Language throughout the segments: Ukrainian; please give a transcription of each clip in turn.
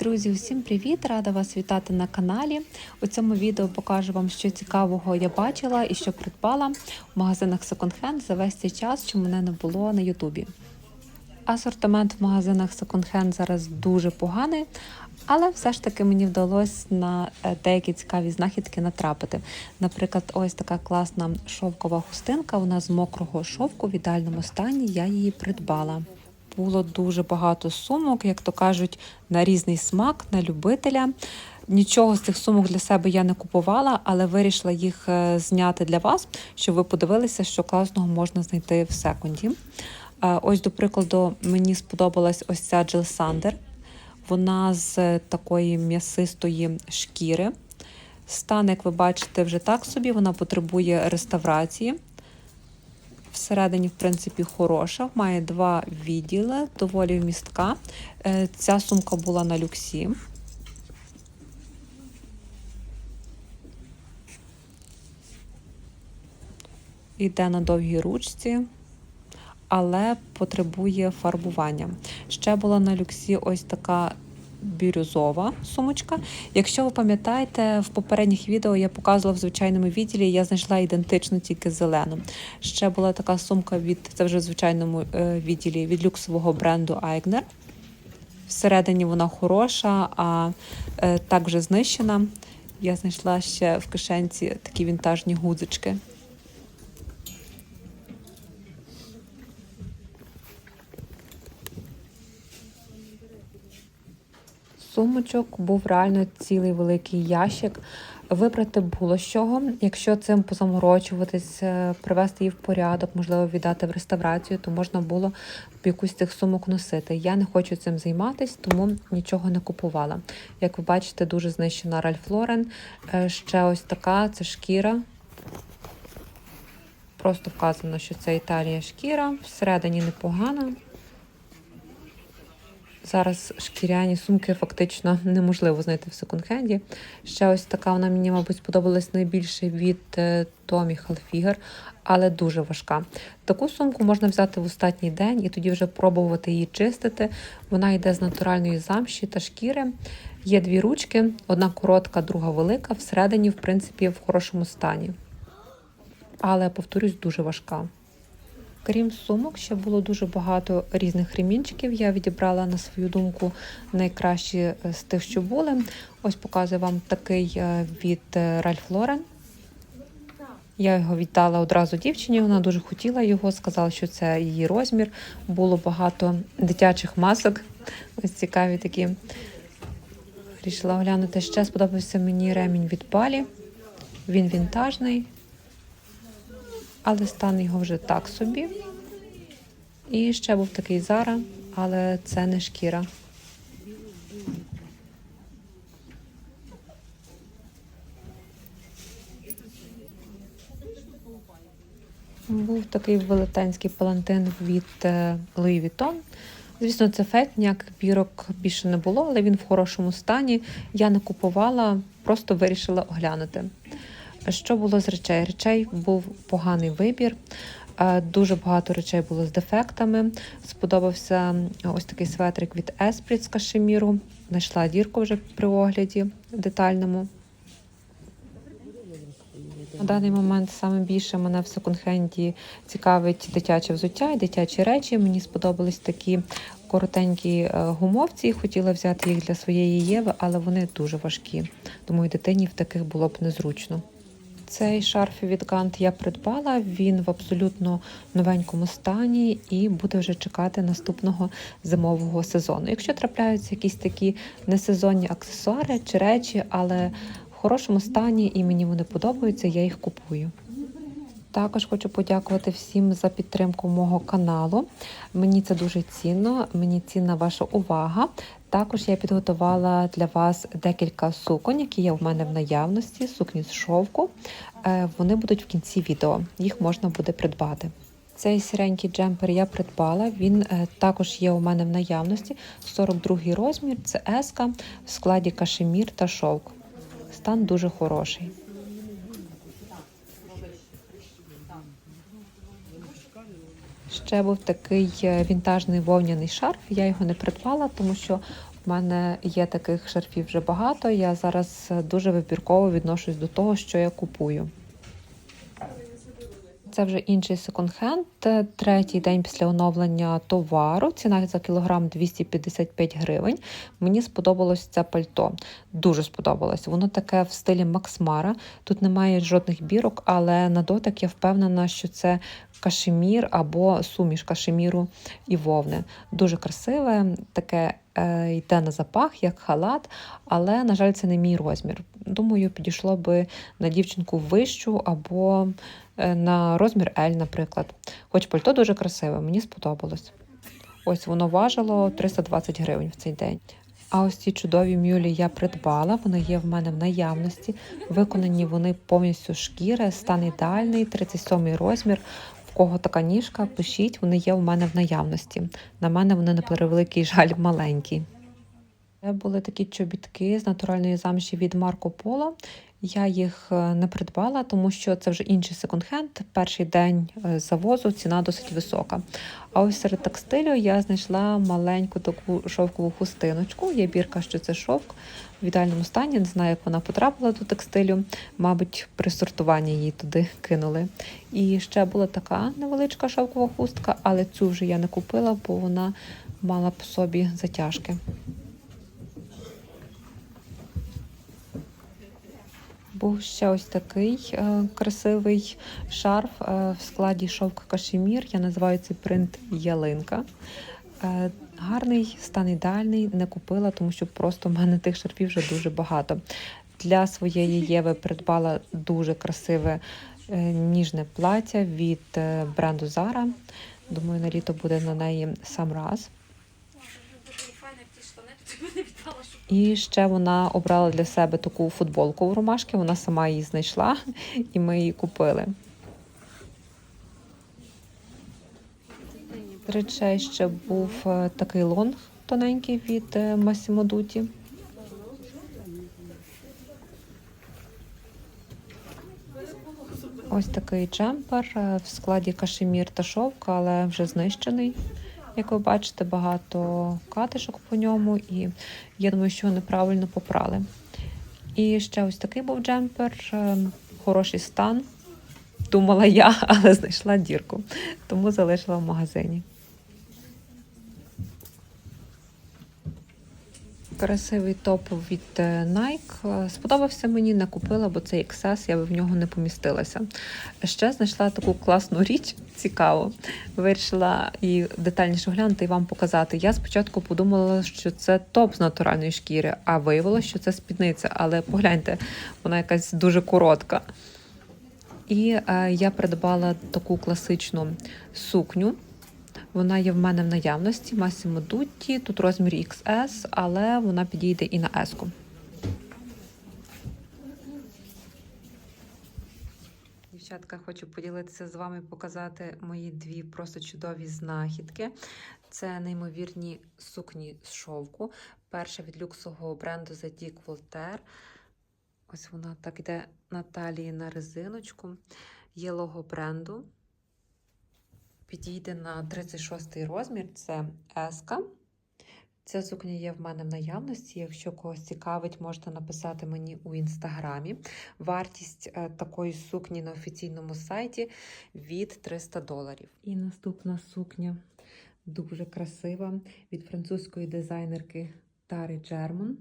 Друзі, усім привіт! Рада вас вітати на каналі. У цьому відео покажу вам, що цікавого я бачила і що придбала в магазинах Hand за весь цей час, що мене не було на Ютубі. Асортимент в магазинах Hand зараз дуже поганий, але все ж таки мені вдалося на е, деякі цікаві знахідки натрапити. Наприклад, ось така класна шовкова хустинка. Вона з мокрого шовку в ідеальному стані. Я її придбала. Було дуже багато сумок, як то кажуть, на різний смак, на любителя. Нічого з цих сумок для себе я не купувала, але вирішила їх е, зняти для вас, щоб ви подивилися, що класного можна знайти в секунді. Е, Ось, до прикладу, мені сподобалась ось ця Джил Сандер. Вона з такої м'ясистої шкіри. Стан, як ви бачите, вже так собі, вона потребує реставрації. Всередині, в принципі, хороша, має два відділи, доволі вмістка. Е, Ця сумка була на люксі. Іде на довгій ручці, але потребує фарбування. Ще була на люксі ось така бірюзова сумочка. Якщо ви пам'ятаєте, в попередніх відео я показувала в звичайному відділі, я знайшла ідентичну тільки зелену. Ще була така сумка від це вже в звичайному е, відділі від люксового бренду Aigner. Всередині вона хороша, а е, так вже знищена. Я знайшла ще в кишенці такі вінтажні гудзички. Сумочок був реально цілий великий ящик. Вибрати було з чого. Якщо цим позаморочуватись, е, привести її в порядок, можливо, віддати в реставрацію, то можна було б якусь цих сумок носити. Я не хочу цим займатися, тому нічого не купувала. Як ви бачите, дуже знищена Ральф Лорен. Ще ось така це шкіра. Просто вказано, що це Італія шкіра, всередині непогана. Зараз шкіряні сумки фактично неможливо знайти в секонд-хенді. Ще ось така вона мені, мабуть, сподобалась найбільше від е, Tommy Hilfiger, але дуже важка. Таку сумку можна взяти в останній день і тоді вже пробувати її чистити. Вона йде з натуральної замші та шкіри. Є дві ручки, одна коротка, друга велика. Всередині, в принципі, в хорошому стані. Але, повторюсь, дуже важка. Крім сумок, ще було дуже багато різних ремінчиків. Я відібрала на свою думку найкращі е, з тих, що були. Ось показую вам такий е, від е, Ralph Lauren. Я його віддала одразу дівчині, вона дуже хотіла його, сказала, що це її розмір. Було багато дитячих масок. Ось цікаві такі. Рішила оглянути ще. Сподобався мені ремінь від Балі. Він вінтажний, але стан його вже так собі. І ще був такий Зара, але це не шкіра. Був такий велетенський палантин від е, Louis Vuitton. Звісно, це фет, ніяких бірок більше не було, але він в хорошому стані. Я не купувала, просто вирішила оглянути. Що було з речей? Речей був поганий вибір. Е, Дуже багато речей було з дефектами. Сподобався ось такий светрик від Esprit з кашеміру. Знайшла дірку вже при огляді детальному. На даний момент саме більше мене в секонд-хенді цікавить дитяче взуття і дитячі речі. Мені сподобались такі коротенькі е, гумовці. Хотіла взяти їх для своєї Єви, але вони дуже важкі. Думаю, дитині в таких було б незручно. Цей шарф від Гант я придбала. Він в абсолютно новенькому стані і буде вже чекати наступного зимового сезону. Якщо трапляються якісь такі несезонні аксесуари чи речі, але в хорошому стані і мені вони подобаються, я їх купую. Також хочу подякувати всім за підтримку мого каналу. Мені це дуже цінно, мені цінна ваша увага. Також я підготувала для вас декілька суконь, які є в мене в наявності, сукні з шовку. Е, Вони будуть в кінці відео, їх можна буде придбати. Цей сіренький джемпер я придбала. Він е, також є у мене в наявності. 42 розмір, це еска в складі кашемір та шовк. Стан дуже хороший. Ще був такий е, вінтажний вовняний шарф. Я його не придбала, тому що В мене є таких шарфів вже багато. Я зараз е, дуже вибірково відношусь до того, що я купую. Це вже інший секонд-хенд, третій день після оновлення товару. Ціна за кілограм 255 гривень. Мені сподобалось це пальто. Дуже сподобалось. Воно таке в стилі Максмара. Тут немає жодних бірок, але на дотик я впевнена, що це кашемір або суміш кашеміру і вовни. Дуже красиве, таке йде на запах, як халат, але, на жаль, це не мій розмір. Думаю, підійшло би на дівчинку вищу або е, на розмір L, наприклад. Хоч пальто дуже красиве, мені сподобалось. Ось воно важило 320 гривень в цей день. А ось ці чудові мюлі я придбала. Вони є в мене в наявності. Виконані вони повністю шкіри, стан ідеальний, 37 розмір. Кого така ніжка, пишіть, вони є у мене в наявності. На мене вони на превеликий жаль маленькі. Це були такі чобітки з натуральної замші від Марко Поло. Я їх е, не придбала, тому що це вже інший секонд-хенд. Перший день е, завозу ціна досить висока. А ось серед текстилю я знайшла маленьку таку шовкову хустиночку. Є бірка, що це шовк в ідеальному стані. Не знаю, як вона потрапила до текстилю. Мабуть, при сортуванні її туди кинули. І ще була така невеличка шовкова хустка, але цю вже я не купила, бо вона мала по собі затяжки. Був ще ось такий е, красивий шарф е, в складі шовк кашемір. Я називаю цей принт ялинка. Е, гарний, стан ідеальний, не купила, тому що просто в мене тих шарфів вже дуже багато. Для своєї Єви придбала дуже красиве ніжне плаття від бренду Zara. Думаю, на літо буде на неї сам раз. І ще вона обрала для себе таку футболку в ромашки. Вона сама її знайшла, і ми її купили. З речей ще був е, такий лонг тоненький від е, Massimo Ось такий джемпер е, в складі кашемір та шовк, але вже знищений. Як ви бачите, багато катишок по ньому, і я думаю, що неправильно попрали. І ще ось такий був джемпер, е, хороший стан. Думала я, але знайшла дірку, тому залишила в магазині. Красивий топ від е, Nike. Е, Сподобався мені, не купила, бо це XS, я би в нього не помістилася. Ще знайшла таку класну річ, цікаву. Вирішила її детальніше оглянути і вам показати. Я спочатку подумала, що це топ з натуральної шкіри, а виявилося, що це спідниця. Але погляньте, вона якась дуже коротка. І е, я придбала таку класичну сукню. Вона є в мене в наявності Massimo Dutti, тут розмір XS, але вона підійде і на S. Дівчатка, хочу поділитися з вами, показати мої дві просто чудові знахідки. Це неймовірні сукні з шовку. Перша від люксового бренду Zadig Voltaire. Ось вона так йде на талії на резиночку. Є лого бренду підійде на 36 розмір, це еска. Ця сукня є в мене в наявності. Якщо когось цікавить, можете написати мені у інстаграмі. Вартість е, такої сукні на офіційному сайті від 300 доларів. І наступна сукня дуже красива від французької дизайнерки Тари Джерман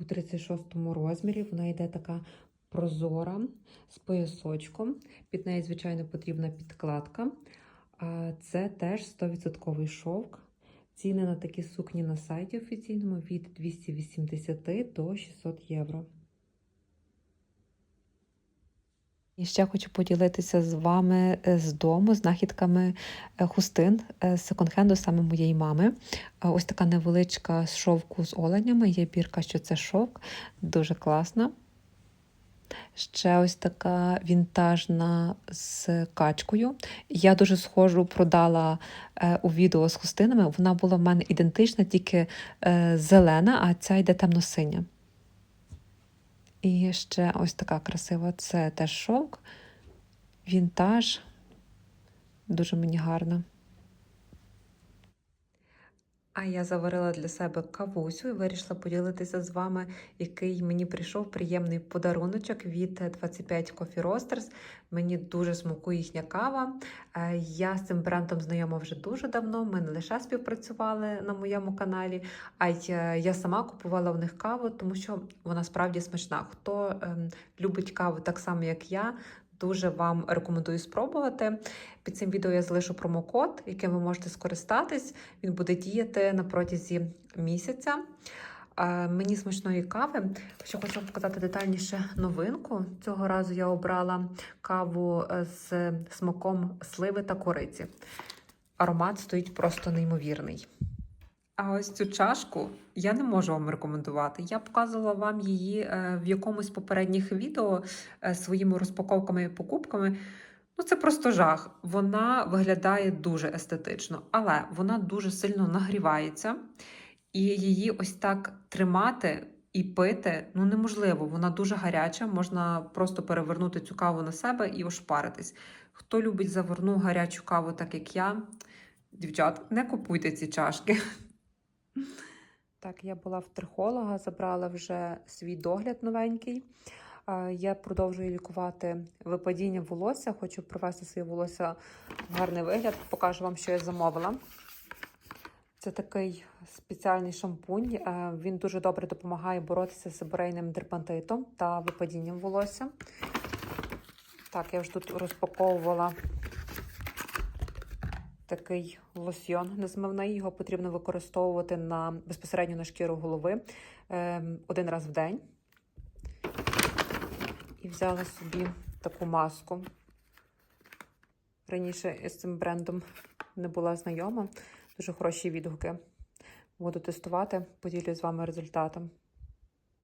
у 36 розмірі. Вона йде така прозора з поясочком. Під неї, звичайно, потрібна підкладка. Це теж 100% шовк. Ціни на такі сукні на сайті офіційному від 280 до 600 євро. І ще хочу поділитися з вами е, з дому знахідками е, хустин з секонд-хенду саме моєї мами. Ось така невеличка шовку з оленями. Є бірка, що це шовк, дуже класна. Ще ось така вінтажна з качкою. Я дуже схожу продала е, у відео з хустинами. Вона була в мене ідентична, тільки е, зелена, а ця йде темно-синя. І ще ось така красива це теж шовк, вінтаж. Дуже мені гарна. А я заварила для себе кавусю і вирішила поділитися з вами, який мені прийшов приємний подаруночок від 25 Coffee Roasters. Мені дуже смакує їхня кава. Е, Я з цим брендом знайома вже дуже давно. Ми не лише співпрацювали на моєму каналі, а й е, я сама купувала в них каву, тому що вона справді смачна. Хто ем, любить каву так само, як я. Дуже вам рекомендую спробувати. Під цим відео я залишу промокод, яким ви можете скористатись. Він буде діяти на протязі місяця. Мені смачної кави. Ще хочу вам показати детальніше новинку. Цього разу я обрала каву е, з смаком сливи та кориці. Аромат стоїть просто неймовірний. А ось цю чашку я не можу вам рекомендувати. Я показувала вам її е, в якомусь попередніх відео е, своїми розпаковками і покупками. Ну, це просто жах. Вона виглядає дуже естетично, але вона дуже сильно нагрівається, і її ось так тримати і пити ну неможливо. Вона дуже гаряча, можна просто перевернути цю каву на себе і ошпаритись. Хто любить заварну гарячу каву, так як я, дівчат, не купуйте ці чашки. Так, я була в трихолога, забрала вже свій догляд новенький. Я продовжую лікувати випадіння волосся. Хочу привести своє волосся в гарний вигляд. Покажу вам, що я замовила. Це такий спеціальний шампунь. Е, Він дуже добре допомагає боротися з себорейним дерматитом та випадінням волосся. Так, я вже тут розпаковувала такий лосьйон незмивний. Його потрібно використовувати на, безпосередньо на шкіру голови е, один раз в день. І взяла собі таку маску. Раніше з цим брендом не була знайома. Дуже хороші відгуки. Буду тестувати, поділюсь з вами результатом.